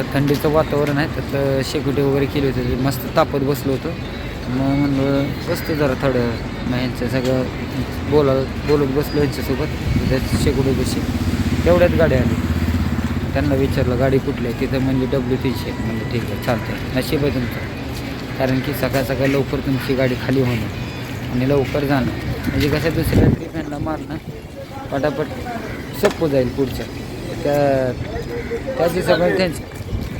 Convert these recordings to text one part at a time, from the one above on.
तर थंडीचं वातावरण आहे त्यातलं शेकोटी वगैरे केली होती मस्त तापत बसलो होतो. मग म्हणलं बसतो जरा थोडं मग यांचं सगळं बोला बोलत बसलो यांच्यासोबत त्यात शेकोटी कशी तेवढ्याच गाडी आली. त्यांना विचारलं गाडी कुठली आहे? तिथं म्हणजे डब्ल्यू तीनशे म्हणलं ठीक आहे चालतं नशीब आहे तुमचं. कारण की सकाळ सकाळ लवकर तुमची गाडी खाली होणं आणि लवकर जाणं. म्हणजे कसं दुसऱ्या ट्रिपला मारणं पटापट सोपं जाईल पुढच्या त्या त्याची सगळं त्यांची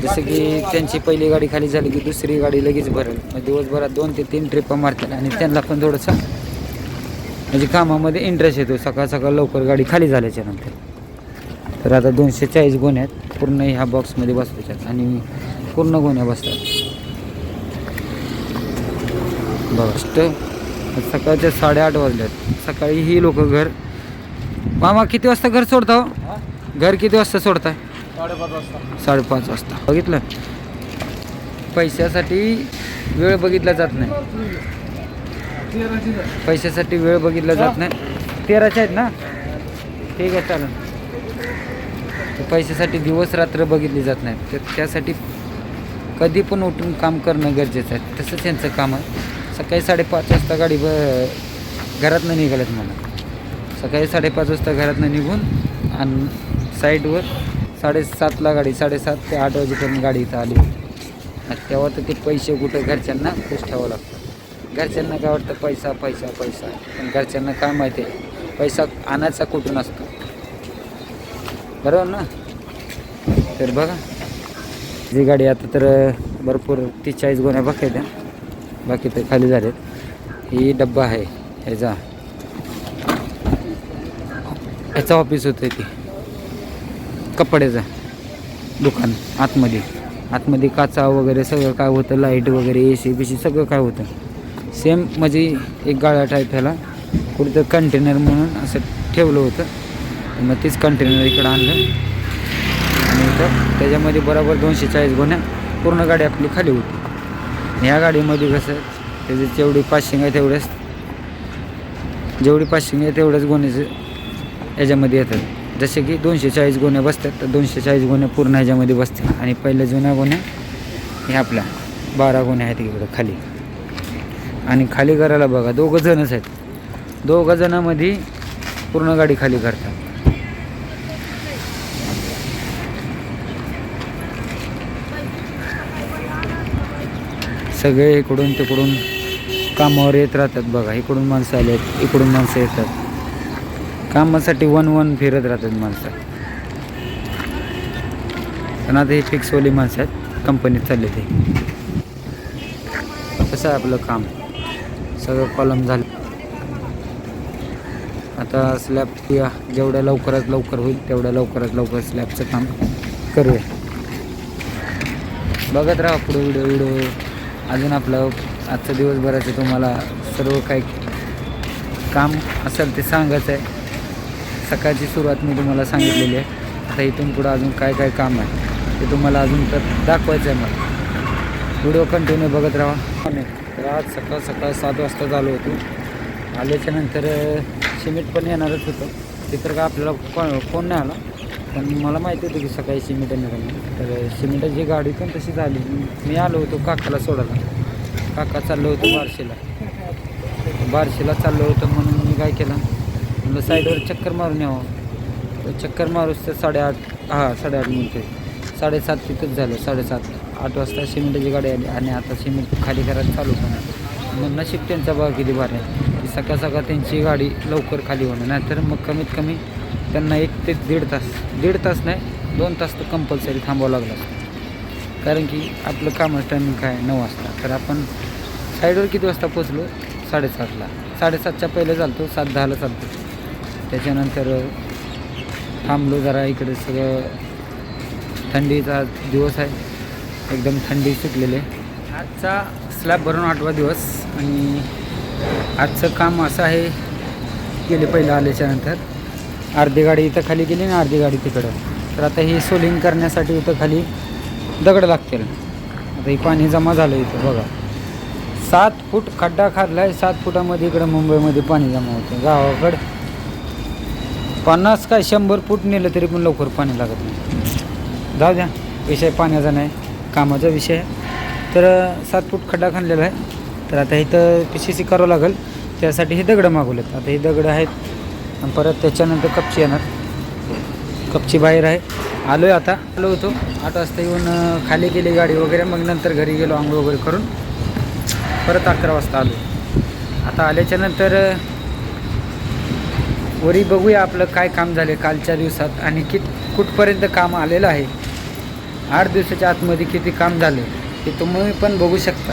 जसं की त्यांची पहिली गाडी खाली झाली की दुसरी गाडी लगेच भरेल. मग दिवसभरात दोन ते तीन ट्रिपा मारतील आणि त्यांना पण थोडंसं म्हणजे कामामध्ये इंटरेस्ट येतो. सकाळ सकाळ लवकर गाडी खाली झाल्याच्यानंतर. तर आता दोनशे चाळीस गोण्या आहेत. पूर्ण ह्या बॉक्समध्ये बसवायच्यात आणि पूर्ण गोण्या बसतात. बघ सकाळच्या साडेआठ वाजल्यात. सकाळी ही लोक घर मामा किती वाजता घर सोडता हो? घर किती वाजता सोडताय? साडेपाच वाजता. साडेपाच वाजता. बघितलं? पैशासाठी वेळ बघितला जात नाही. पैशासाठी वेळ बघितला जात नाही. तेराचे आहेत ना? ठीक आहे चालेल. पैशासाठी दिवस रात्र बघितली जात नाही. तर त्यासाठी कधी पण उठून काम करणं गरजेचं आहे. तसंच यांचं काम आहे. सकाळी साडेपाच वाजता गाडी ब घरातनं निघाल्यात मला. सकाळी साडेपाच वाजता घरातनं निघून आणि साईडवर साडेसातला गाडी साडेसात ते आठ वाजेपर्यंत गाडी इथं आली. आणि तेव्हा तर ते पैसे कुठं घरच्यांना खुश ठेवावं लागतं. घरच्यांना काय वाटतं? पैसा पैसा पैसा. पण घरच्यांना काय माहिती आहे? पैसा आणायचा कुठून असतो? बरोबर ना? तर बघा. जी गाडी आता तर भरपूर तीस चाळीस गोण्या त्या बाकी तर खाली झालेत. ही डब्बा आहे. ह्याचा. ह्याचा ऑफिस होतं ती. कपड्याचं दुकान आतमध्ये. आतमध्ये काचा वगैरे सगळं काय होतं लाइट वगैरे ए सी बी सगळं काय होतं. सेम म्हणजे एक गाळा टाईप ह्याला कुठं कंटेनर म्हणून असं ठेवलं होतं. मग तेच कंटेनर इकडं आणलं. आणि इथं त्याच्यामध्ये बरोबर दोनशे चाळीस गोण्या पूर्ण गाडी आपली खाली होती. ह्या गाडीमध्ये कसं त्याचे जेवढी पाचशे आहे तेवढ्याच जेवढी पाशिंग आहे तेवढ्याच गोण्याचं याच्यामध्ये येतात. जसे की दोनशे चाळीस गोण्या बसतात तर दोनशे चाळीस गोण्या पूर्ण ह्याच्यामध्ये बसतात आणि पहिल्या जुन्या गोण्या हे आपल्या बारा गोण्या आहेत इकडं खाली. आणि खाली करायला बघा दोघं जणच आहेत. दोघं जणांमध्ये पूर्ण गाडी खाली करतात. सगळे इकडून तिकडून कामावर येत राहतात बघा इकडून माणसं आले आहेत इकडून माणसं येतात. कामासाठी वन वन फिरत राहतात माणसं. पण आता ही फिक्सवाली माणसं आहेत. कंपनीत चालले ते कसं आहे आपलं काम? सगळं कॉलम झालं. आता स्लॅब जेवढ्या लवकरात लवकर होईल तेवढ्या लवकरात लवकर स्लॅबचं काम करूया. बघत राहा पुढे व्हिडिओ व्हिडिओ अजून आपलं आजचं दिवसभराचं तुम्हाला सर्व काही काम असेल ते सांगायचं आहे सकाळची सुरुवात मी तुम्हाला सांगितलेली आहे. आता इथून पुढं अजून काय काय काम आहे ते तुम्हाला अजून तर दाखवायचं आहे मला. व्हिडिओ कंटिन्यू बघत राहा. तर आज सकाळ सकाळ सात वाजता चालू होतो. आल्याच्यानंतर सिमेंट पण येणारच होतं. ते तर का आपल्याला कोण फोन नाही आला. पण मला माहिती होतं की सकाळी सिमेंट येणार तर सिमेंटाची गाडी पण तशी झाली. मी आलो होतो काकाला सोडायला. काका चाललो होतो बारशेला. बारशेला चाललो होतो म्हणून मी काय केलं? म्हणलं साईडवर चक्कर मारून यावं. तर चक्कर मारूस तर साडेआठ हां साडेआठ म्हणतोय साडेसात तिथंच झालं साडेसात. आठ वाजता सिमेंटची गाडी आली आणि आता सिमेंट खाली करायला चालू होणार. मग नशीब त्यांचा बघा किती भारी आहे. की सकाळ सकाळ त्यांची गाडी लवकर खाली होणार. नाहीतर मग कमीत कमी त्यांना एक ते दीड तास दीड तास नाही दोन तास तर कंपल्सरी थांबावं लागलं असतं. कारण की आपलं कामाचं टायमिंग काय? नऊ वाजता. तर आपण साईडवर किती वाजता पोचलो साडेसातला. साडेसातच्या पहिले चालतो सात दहाला चालतो. त्याच्यानंतर थांबलो जरा इकडे सगळं. थंडीचा दिवस आहे. एकदम थंडी सुटलेली आहे. आजचा स्लॅब भरून आठवा दिवस. आणि आजचं काम असं आहे गेले पहिलं आल्याच्यानंतर अर्धी गाडी इथं खाली गेली आणि अर्धी गाडी तिकडं. तर आता ही सोलिंग करण्यासाठी इथं खाली दगड लागतील. आता ही पाणी जमा झालं इथं बघा. सात फूट खड्डा खाल्ला आहे सात फुटामध्ये इकडं मुंबईमध्ये पाणी जमा होतं. गावाकडं पन्नास काय शंभर फूट नेलं तरी पण लवकर पाणी लागत नाही. जाऊ द्या विषय पाण्याचा नाही कामाचा विषय आहे. तर सात फूट खड्डा खणलेला आहे. तर आता इथं पी सी सी करावं लागेल. त्यासाठी हे दगडं मागवलेत. आता हे दगडं आहेत. आणि परत त्याच्यानंतर कपची येणार. कपची बाहेर आहे. आलो आहे आता. आलो होतो. आठ वाजता येऊन खाली गेली गाडी वगैरे. मग नंतर घरी गेलो आंघोळ वगैरे करून. परत अकरा वाजता आलो आता आल्याच्यानंतर वरी बघूया आपलं काय काम झाले कालच्या दिवसात आणि कित कुठपर्यंत काम आलेलं आहे. आठ दिवसाच्या आतमध्ये किती काम झाले ते तुम्ही पण बघू शकता.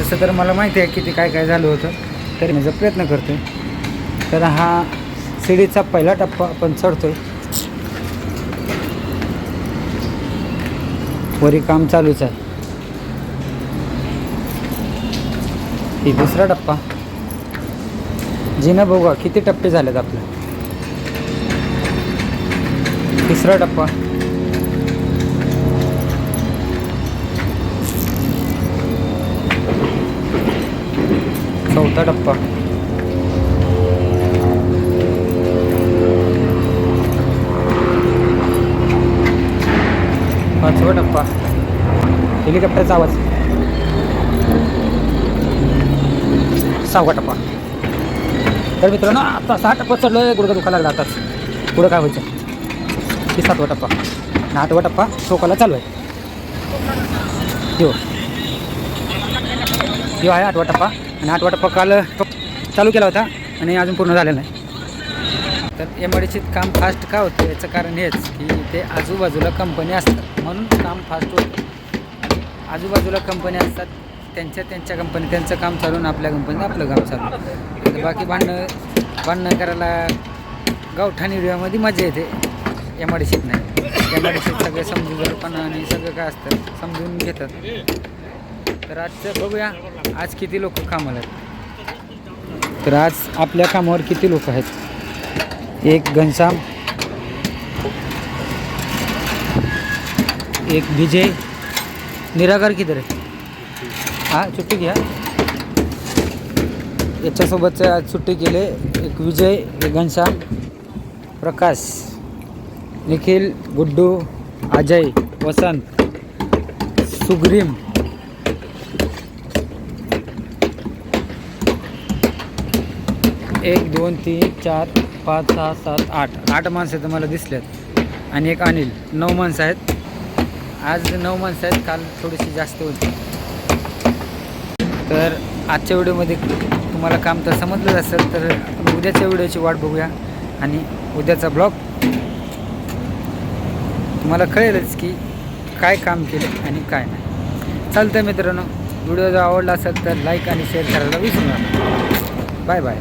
तसं तर मला माहिती आहे किती काय काय झालं होतं तरी माझा प्रयत्न करतो तर हा शिडीचा पहिला टप्पा आपण चढतोय. वरी काम चालूच आहे. ही दुसरा टप्पा. जिनं बघा किती टप्पे झालेत आपले? तिसरा टप्पा. चौथा टप्पा. पाचवा टप्पा. हेलिकॉप्टरचा आवाज. सहावा टप्पा. तर मित्रांनो आता सहा टप्पा चढलो आहे गुडघा दुखा लागला आताच पुढं काय व्हायचं? की सातवा टप्पा. आणि आठवा टप्पा शोकाला चालू आहे यो. यो आहे आठवा टप्पा. आणि आठवा टप्पा काल चालू केला होता आणि अजून पूर्ण झालेला नाही. तर एम काम फास्ट का होतं? याचं कारण हेच की ते आजूबाजूला कंपनी असतात. म्हणून काम फास्ट होतं. आजूबाजूला कंपनी असतात. त्यांच्या त्यांच्या कंपनी त्यांचं काम चालून आपल्या कंपनीत आपलं काम चालू. बाकी भांडणं भांडणं करायला गावठाण एरियामध्ये मजा येते. एम आय डी नाही. एम आय डी सगळे समजूतदारपणा आणि सगळं काय असतं समजून घेतात. तर आजचं बघूया आज किती लोक कामाला आहेत. तर आज आपल्या कामावर किती लोक आहेत? एक घनश्याम एक विजय निराकार किती रे हां चुट्टी घ्या. याच्यासोबतचे आज सुट्टी केले. एक विजय एक घनश्याम प्रकाश निखिल गुड्डू अजय वसंत सुग्रीम. एक दोन तीन चार पाच सहा सात आठ. आठ माणसं तर मला दिसल्यात आणि एक अनिल. नऊ माणसं आहेत. आज नऊ माणसं आहेत. काल थोडीशी जास्त होती. तर आजच्या व्हिडिओमध्ये तुम्हाला काम तर समजलंच असेल तर उद्याच्या व्हिडिओची वाट बघूया. आणि उद्याचा ब्लॉग. तुम्हाला कळेलच की काय काम केलं आणि काय नाही. चालतं मित्रांनो व्हिडिओ जर आवडला असेल तर लाईक आणि शेअर करायला विसरू नका. Bye bye